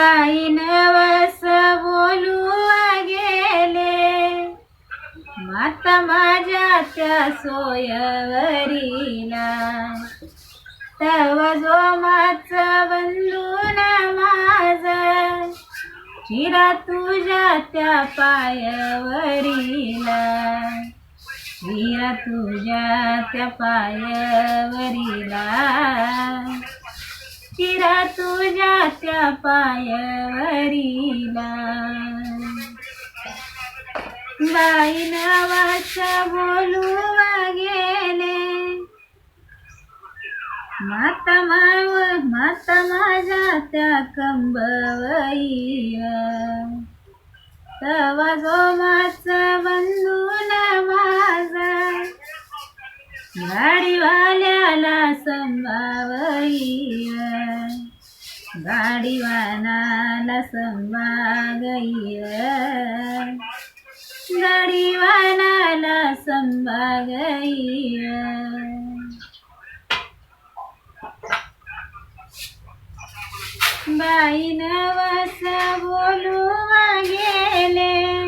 बाई नवस बोलू गेले. माता माझ्या त्या सोयवरीला. तव जो बंधू बंधून माझ. चिरा तुझ्या त्या पायवरीला. चिरा तुझ्या त्या पायवरीला. चिरा तुझ्या त्या पायवरीला. बाई नावाचा बोलू गेले माता माव माता माझ्या त्या कंबवैया तवा जो माझा ना माझा गाडीवाल्याला संभावईया गाडीवानाला संभागईया. गाडीवानाला संभागईया. बाई नवस बोलू गेले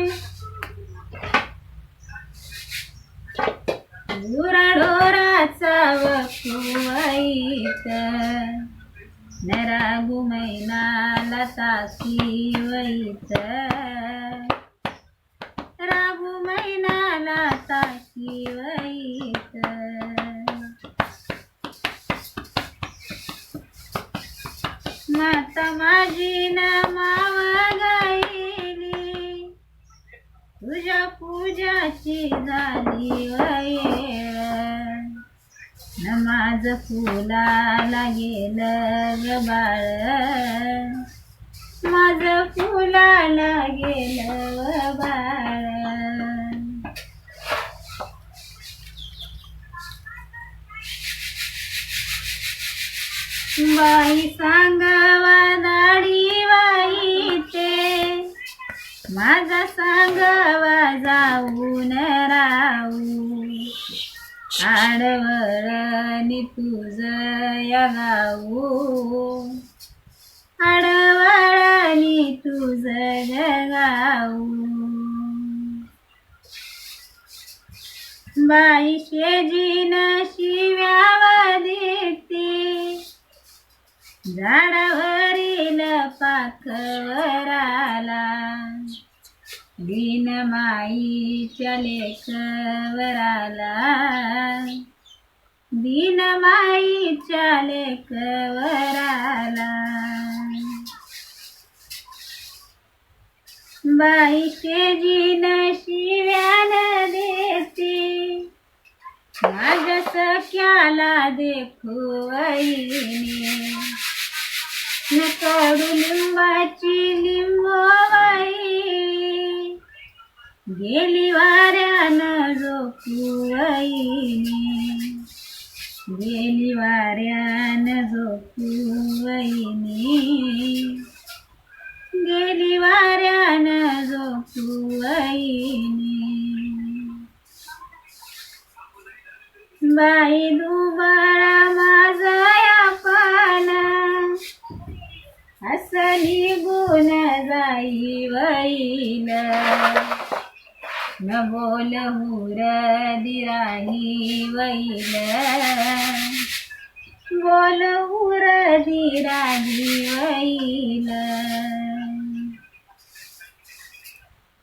गुमैनाला ताकी राबू रागू मैनाला ताकी माता माझी ना माव गायली. तुझ्या पूजाची झाली वय. नमाज फुलाला गेलं ग बाळ. माझ फुलाला गेलं व बाळ. बाई सांगावा दाढी वाईते माझा सांगावा जाऊन राहू. आडवळणी तुझ या गाऊ. आडवळणी तुझ गाऊ बाई शेजीन शिव्यावा देते झाडावरील पाखवराला दिन माईच्या चले कवराला माईच्या लेखवराला बाईचे जीन शिव्यान देते. माझ्या सख्याला देखू वहिनी. न कडू लिंबाची लिंबवाई गेली वाऱ्यानं रोखू आईने गेली वाऱ्यानं झोपू वहिनी. गेली वाऱ्यानं झोपू वहिनी. बाई दुबाळा माझा या पाना असली गुण जाई वैला न बोल हुर दिराणी वैल। बोल हुर दिराणी वैल।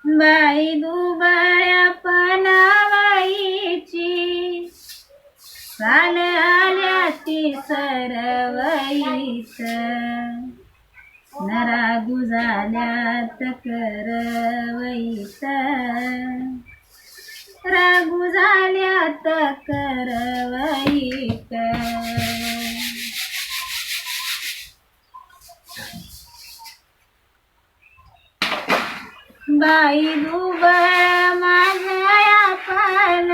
बाई दुबाळ्या पनावाईची काल आल्या ती सरवईत नरा गुजाल्यात करवईत. रागू झाल्या करवईत बाई दुबळ माझ्या पाल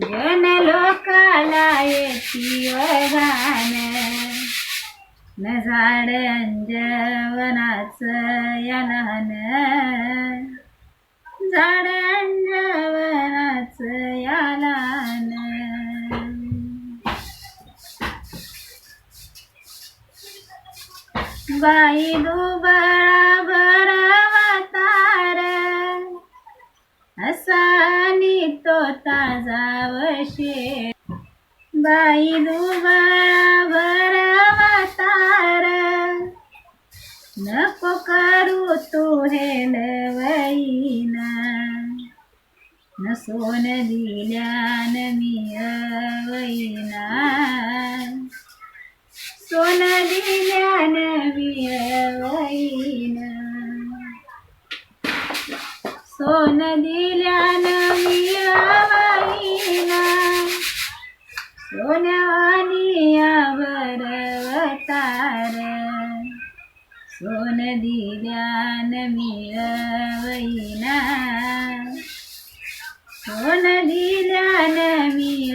जन लोकाला येती वगान. न झाड अंजवनाच यालान झाड बाई दुबळा भरवतार असानी तो ताजा शेर बाई दुबळा भरवतार नको करू तू हे लवईना न सोन दिल्यान मी सोन दिल्या नवीना अवईना अवतार. सोन दिल्या नवीना सोन दिल्या मी